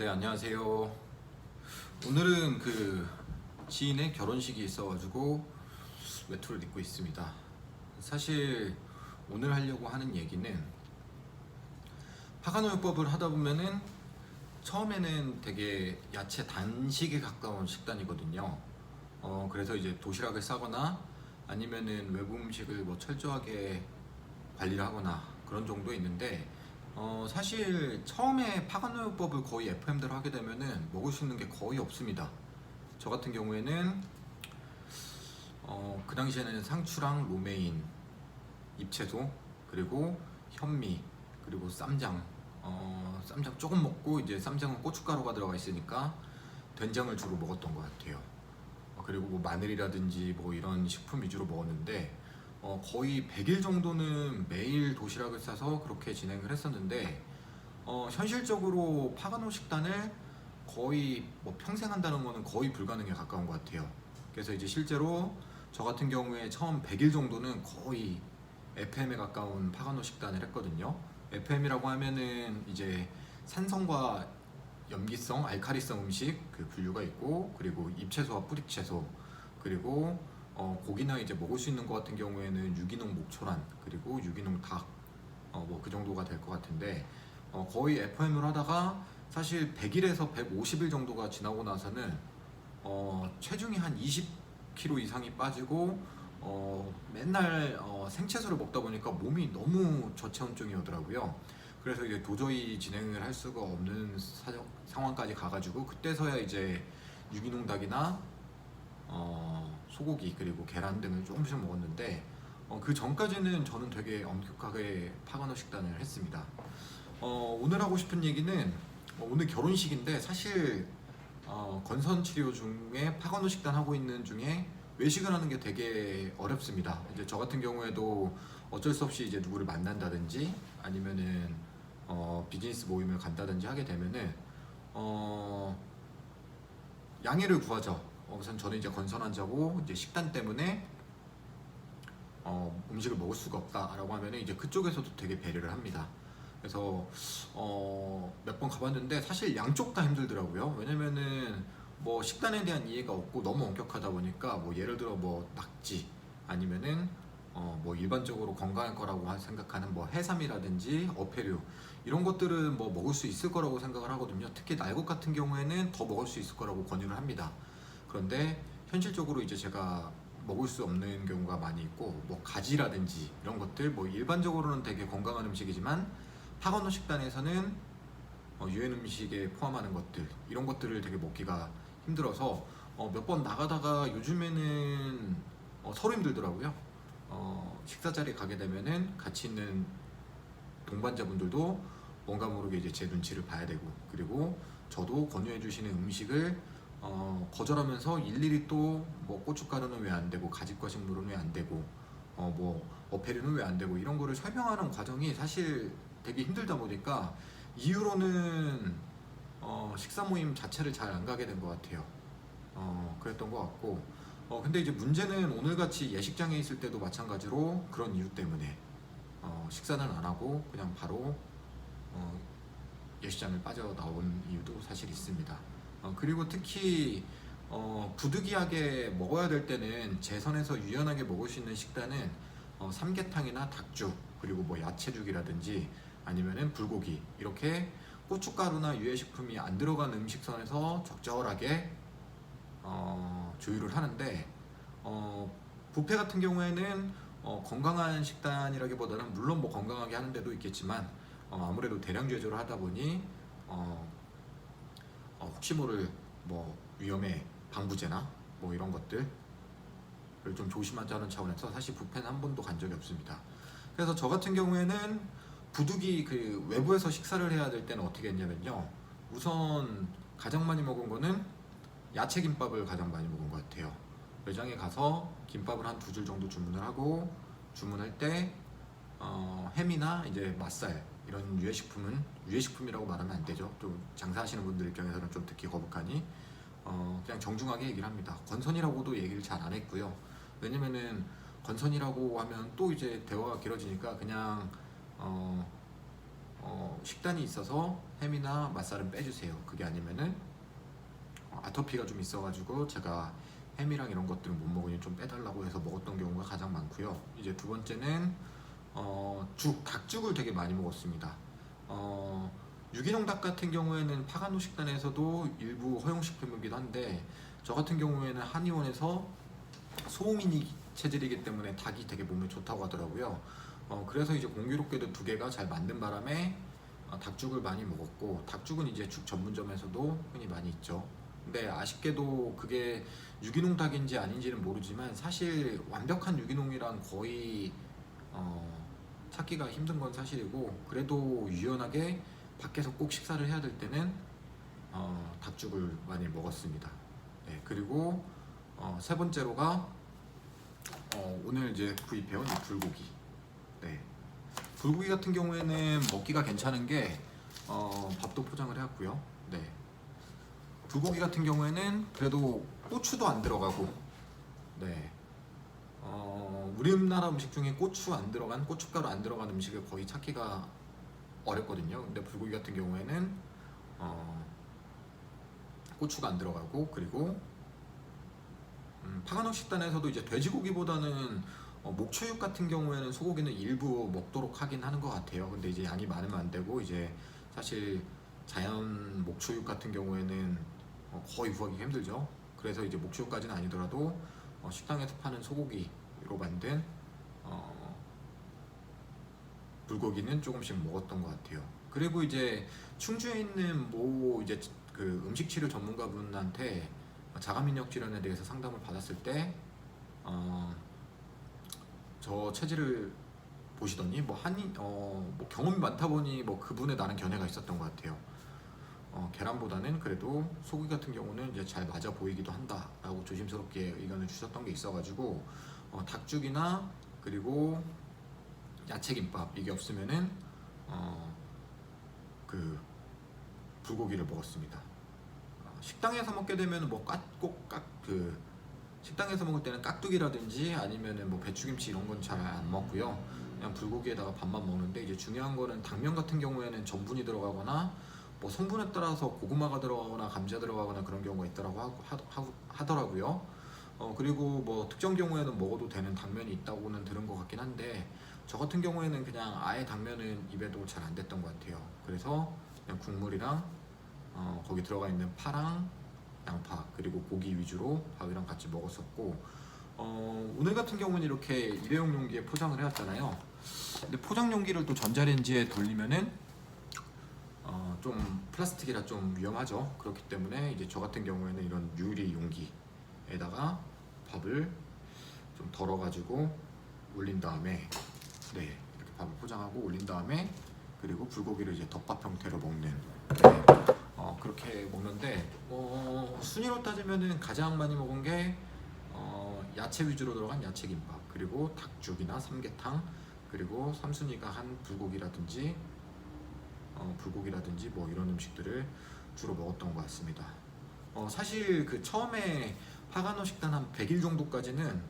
네 안녕하세요. 오늘은 그 지인의 결혼식이 있어가지고 외투를 입고 있습니다. 사실 오늘 하려고 하는 얘기는 파가노요법을 하다 보면은 처음에는 되게 야채 단식에 가까운 식단이거든요. 어 그래서 이제 도시락을 싸거나 아니면은 외부 음식을 뭐 철저하게 관리를 하거나 그런 정도 있는데 어 사실 처음에 파가노요법을 거의 FM대로 하게 되면은 먹을 수 있는 게 거의 없습니다. 저 같은 경우에는 어, 그 당시에는 상추랑 로메인, 잎채소, 그리고 현미, 그리고 쌈장. 어, 쌈장 조금 먹고 이제 쌈장은 고춧가루가 들어가 있으니까 된장을 주로 먹었던 것 같아요. 어, 그리고 뭐 마늘이라든지 뭐 이런 식품 위주로 먹었는데 어, 거의 100일 정도는 매일 도시락을 싸서 그렇게 진행을 했었는데 어, 현실적으로 파가노 식단을 거의 뭐 평생 한다는 거는 거의 불가능에 가까운 것 같아요. 그래서 이제 실제로 저 같은 경우에 처음 100일 정도는 거의 FM에 가까운 파가노 식단을 했거든요. FM이라고 하면은 이제 산성과 염기성, 알카리성 음식 그 분류가 있고 그리고 잎채소와 뿌리채소 그리고 어, 고기나 이제 먹을 수 있는 것 같은 경우에는 유기농 목초란 그리고 유기농 닭 어, 뭐 그 정도가 될 것 같은데 어, 거의 FM을 하다가 사실 100일에서 150일 정도가 지나고 나서는 어, 체중이 한 20kg 이상이 빠지고 어, 맨날 어, 생채소를 먹다 보니까 몸이 너무 저체온증이 오더라고요. 그래서 이제 도저히 진행을 할 수가 없는 사정, 상황까지 가가지고 그때서야 이제 유기농 닭이나 어, 소고기 그리고 계란 등을 조금씩 먹었는데 어, 그 전까지는 저는 되게 엄격하게 파가노 식단을 했습니다. 어, 오늘 하고 싶은 얘기는 어, 오늘 결혼식인데 사실 어, 건선 치료 중에 파가노 식단 하고 있는 중에 외식을 하는 게 되게 어렵습니다. 이제 저 같은 경우에도 어쩔 수 없이 이제 누구를 만난다든지 아니면은 어, 비즈니스 모임을 간다든지 하게 되면은 어, 양해를 구하죠. 어, 우선 저는 이제 건선 환자고 이제 식단 때문에 어, 음식을 먹을 수가 없다라고 하면 이제 그쪽에서도 되게 배려를 합니다. 그래서 어, 몇 번 가봤는데 사실 양쪽 다 힘들더라고요. 왜냐면은 뭐 식단에 대한 이해가 없고 너무 엄격하다 보니까 뭐 예를 들어 뭐 낙지 아니면은 어, 뭐 일반적으로 건강할 거라고 하- 생각하는 뭐 해삼이라든지 어패류 이런 것들은 뭐 먹을 수 있을 거라고 생각을 하거든요. 특히 날것 같은 경우에는 더 먹을 수 있을 거라고 권유를 합니다. 그런데 현실적으로 이제 제가 먹을 수 없는 경우가 많이 있고 뭐 가지라든지 이런 것들 뭐 일반적으로는 되게 건강한 음식이지만 파건노 식단에서는 어, 유엔 음식에 포함하는 것들 이런 것들을 되게 먹기가 힘들어서 어, 몇 번 나가다가 요즘에는 어, 서로 힘들더라고요. 어, 식사 자리 가게 되면은 같이 있는 동반자분들도 뭔가 모르게 이제 제 눈치를 봐야 되고 그리고 저도 권유해 주시는 음식을 어, 거절하면서 일일이 또 뭐 고춧가루는 왜 안 되고 가지과 식물은 왜 안 되고 어, 뭐 어패류는 왜 안 되고 이런 거를 설명하는 과정이 사실 되게 힘들다 보니까 이후로는 어, 식사 모임 자체를 잘 안 가게 된 것 같아요. 어, 그랬던 것 같고 어, 근데 이제 문제는 오늘같이 예식장에 있을 때도 마찬가지로 그런 이유 때문에 어, 식사는 안 하고 그냥 바로 어, 예식장을 빠져나온 이유도 사실 있습니다. 어, 그리고 특히 어, 부득이하게 먹어야 될 때는 재선에서 유연하게 먹을 수 있는 식단은 어, 삼계탕이나 닭죽 그리고 뭐 야채죽이라든지 아니면은 불고기 이렇게 고춧가루나 유해식품이 안 들어간 음식선에서 적절하게 어, 조율을 하는데 어, 뷔페 같은 경우에는 어, 건강한 식단이라기보다는 물론 뭐 건강하게 하는 데도 있겠지만 어, 아무래도 대량 제조를 하다 보니 어, 어, 혹시 모를 뭐 위험에 방부제나 뭐 이런 것들을 좀 조심하자는 차원에서 사실 뷔페는 한 번도 간 적이 없습니다. 그래서 저 같은 경우에는 부득이 그 외부에서 식사를 해야 될 때는 어떻게 했냐면요. 우선 가장 많이 먹은 거는 야채 김밥을 가장 많이 먹은 것 같아요. 매장에 가서 김밥을 한 두 줄 정도 주문을 하고 주문할 때 어, 햄이나 이제 맛살 이런 유해식품은 유해식품이라고 말하면 안 되죠. 좀 장사하시는 분들 입장에서는 좀 듣기 거북하니 어, 그냥 정중하게 얘기를 합니다. 건선이라고도 얘기를 잘 안 했고요. 왜냐면은 건선이라고 하면 또 이제 대화가 길어지니까 그냥 어, 어, 식단이 있어서 햄이나 맛살은 빼주세요. 그게 아니면은 어, 아토피가 좀 있어가지고 제가 햄이랑 이런 것들은 못 먹으니 좀 빼달라고 해서 먹었던 경우가 가장 많고요. 이제 두 번째는 어, 죽, 닭죽을 되게 많이 먹었습니다. 어, 유기농 닭 같은 경우에는 파가노 식단에서도 일부 허용식품이기도 한데 저 같은 경우에는 한의원에서 소음인이 체질이기 때문에 닭이 되게 몸에 좋다고 하더라고요. 어, 그래서 이제 공교롭게도 두 개가 잘 맞는 바람에 어, 닭죽을 많이 먹었고 닭죽은 이제 죽 전문점에서도 흔히 많이 있죠. 근데 아쉽게도 그게 유기농 닭인지 아닌지는 모르지만 사실 완벽한 유기농이란 거의 어, 찾기가 힘든 건 사실이고 그래도 유연하게 밖에서 꼭 식사를 해야 될 때는 어, 닭죽을 많이 먹었습니다. 네, 그리고 어, 세 번째로가 어, 오늘 이제 구입해온 이 불고기. 네. 불고기 같은 경우에는 먹기가 괜찮은 게 어, 밥도 포장을 해왔고요. 네. 불고기 같은 경우에는 그래도 고추도 안 들어가고, 네. 어, 우리나라 음식 중에 고추 안 들어간 고춧가루 안 들어간 음식을 거의 찾기가 어렵거든요. 근데 불고기 같은 경우에는 어, 고추가 안 들어가고 그리고 음, 파가노 식단에서도 이제 돼지고기보다는 어, 목초육 같은 경우에는 소고기는 일부 먹도록 하긴 하는 것 같아요. 근데 이제 양이 많으면 안 되고 이제 사실 자연 목초육 같은 경우에는 어, 거의 구하기 힘들죠. 그래서 이제 목초육까지는 아니더라도 어, 식당에서 파는 소고기로 만든 어, 불고기는 조금씩 먹었던 것 같아요. 그리고 이제 충주에 있는 모 이제 그 음식 치료 전문가분한테 자가민력 질환에 대해서 상담을 받았을 때, 어, 저 체질을 보시더니 뭐 한이 어뭐 경험이 많다 보니 뭐 그분에 나는 견해가 있었던 것 같아요. 어, 계란보다는 그래도 소고기 같은 경우는 이제 잘 맞아 보이기도 한다라고 조심스럽게 의견을 주셨던 게 있어가지고 어, 닭죽이나 그리고 야채김밥 이게 없으면은 어, 그 불고기를 먹었습니다. 어, 식당에서 먹게 되면 뭐꼭깍그 식당에서 먹을 때는 깍두기라든지 아니면은 뭐 배추김치 이런 건 잘 안 먹고요. 그냥 불고기에다가 밥만 먹는데 이제 중요한 거는 당면 같은 경우에는 전분이 들어가거나 뭐 성분에 따라서 고구마가 들어가거나 감자 들어가거나 그런 경우가 있더라고 하고 하, 하, 하더라고요. 어 그리고 뭐 특정 경우에는 먹어도 되는 당면이 있다고는 들은 것 같긴 한데 저 같은 경우에는 그냥 아예 당면은 입에도 잘 안 됐던 것 같아요. 그래서 그냥 국물이랑 어, 거기 들어가 있는 파랑 양파 그리고 고기 위주로 밥이랑 같이 먹었었고 어, 오늘 같은 경우는 이렇게 일회용 용기에 포장을 해왔잖아요. 근데 포장 용기를 또 전자레인지에 돌리면은 어, 좀 플라스틱이라 좀 위험하죠. 그렇기 때문에 이제 저 같은 경우에는 이런 유리 용기에다가 밥을 좀 덜어 가지고 올린 다음에 네 이렇게 밥을 포장하고 올린 다음에 그리고 불고기를 이제 덮밥 형태로 먹는 네, 어, 그렇게 먹는데 어, 순위로 따지면은 가장 많이 먹은 게 어, 야채 위주로 들어간 야채 김밥 그리고 닭죽이나 삼계탕 그리고 삼순이가 한 불고기라든지 어, 불고기라든지 뭐 이런 음식들을 주로 먹었던 것 같습니다. 어, 사실 그 처음에 파가노 식단 한 100일 정도까지는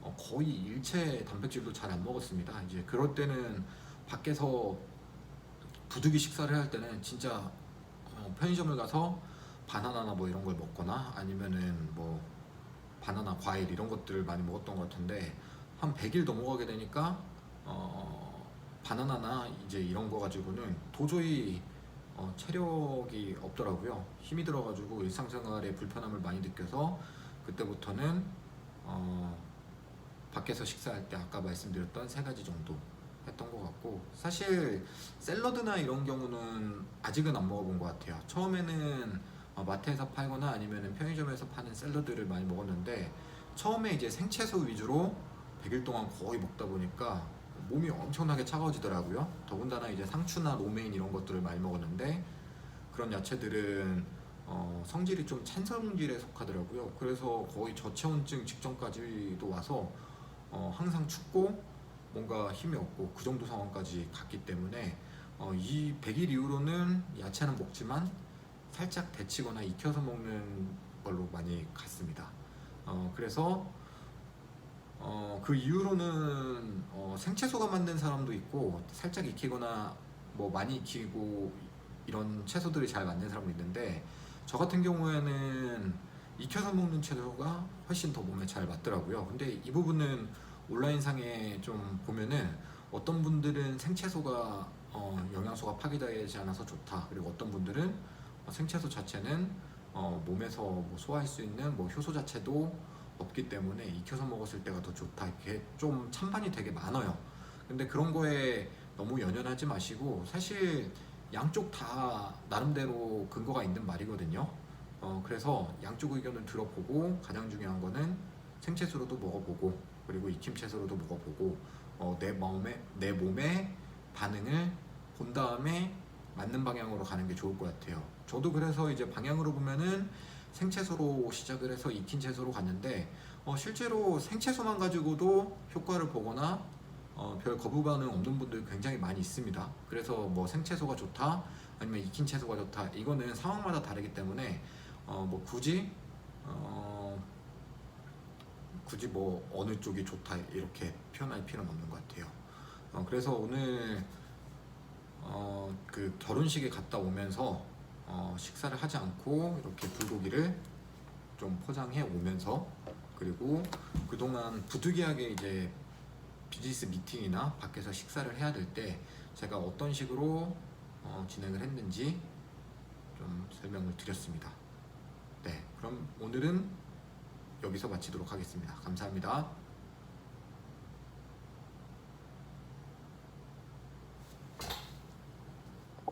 어, 거의 일체 단백질도 잘 안 먹었습니다. 이제 그럴 때는 밖에서 부득이 식사를 할 때는 진짜 어, 편의점을 가서 바나나나 뭐 이런 걸 먹거나 아니면은 뭐 바나나 과일 이런 것들을 많이 먹었던 것 같은데 한 100일 넘어가게 되니까 어, 바나나나 이제 이런 거 가지고는 도저히 어, 체력이 없더라고요. 힘이 들어가지고 일상생활에 불편함을 많이 느껴서 그때부터는 어, 밖에서 식사할 때 아까 말씀드렸던 세 가지 정도 했던 것 같고 사실 샐러드나 이런 경우는 아직은 안 먹어본 것 같아요. 처음에는 어, 마트에서 팔거나 아니면 편의점에서 파는 샐러드를 많이 먹었는데 처음에 이제 생채소 위주로 100일 동안 거의 먹다 보니까 몸이 엄청나게 차가워지더라고요. 더군다나 이제 상추나 로메인 이런 것들을 많이 먹었는데 그런 야채들은 어, 성질이 좀 찬 성질에 속하더라고요. 그래서 거의 저체온증 직전까지도 와서 어, 항상 춥고 뭔가 힘이 없고 그 정도 상황까지 갔기 때문에 어, 이 100일 이후로는 야채는 먹지만 살짝 데치거나 익혀서 먹는 걸로 많이 갔습니다. 어, 그래서 어, 그 이후로는 어, 생채소가 만든 사람도 있고 살짝 익히거나 뭐 많이 익히고 이런 채소들이 잘 맞는 사람도 있는데 저 같은 경우에는 익혀서 먹는 채소가 훨씬 더 몸에 잘 맞더라고요. 근데 이 부분은 온라인상에 좀 보면은 어떤 분들은 생채소가 어, 영양소가 파괴되지 않아서 좋다. 그리고 어떤 분들은 어, 생채소 자체는 어, 몸에서 뭐 소화할 수 있는 뭐 효소 자체도 없기 때문에 익혀서 먹었을 때가 더 좋다. 이렇게 좀 찬반이 되게 많아요. 근데 그런 거에 너무 연연하지 마시고 사실 양쪽 다 나름대로 근거가 있는 말이거든요. 어, 그래서 양쪽 의견을 들어보고 가장 중요한 거는 생채소로도 먹어보고 그리고 익힘 채소로도 먹어보고 어, 내 마음에 내 몸의 반응을 본 다음에 맞는 방향으로 가는 게 좋을 것 같아요. 저도 그래서 이제 방향으로 보면은 생채소로 시작을 해서 익힌 채소로 갔는데 어, 실제로 생채소만 가지고도 효과를 보거나 어, 별 거부 반응 없는 분들 굉장히 많이 있습니다. 그래서 뭐 생채소가 좋다 아니면 익힌 채소가 좋다 이거는 상황마다 다르기 때문에 어, 뭐 굳이 어, 굳이 뭐 어느 쪽이 좋다 이렇게 표현할 필요는 없는 것 같아요. 어, 그래서 오늘 어, 그 결혼식에 갔다 오면서 어, 식사를 하지 않고 이렇게 불고기를 좀 포장해 오면서 그리고 그동안 부득이하게 이제 비즈니스 미팅이나 밖에서 식사를 해야 될 때 제가 어떤 식으로 어, 진행을 했는지 좀 설명을 드렸습니다. 네, 그럼 오늘은 여기서 마치도록 하겠습니다. 감사합니다.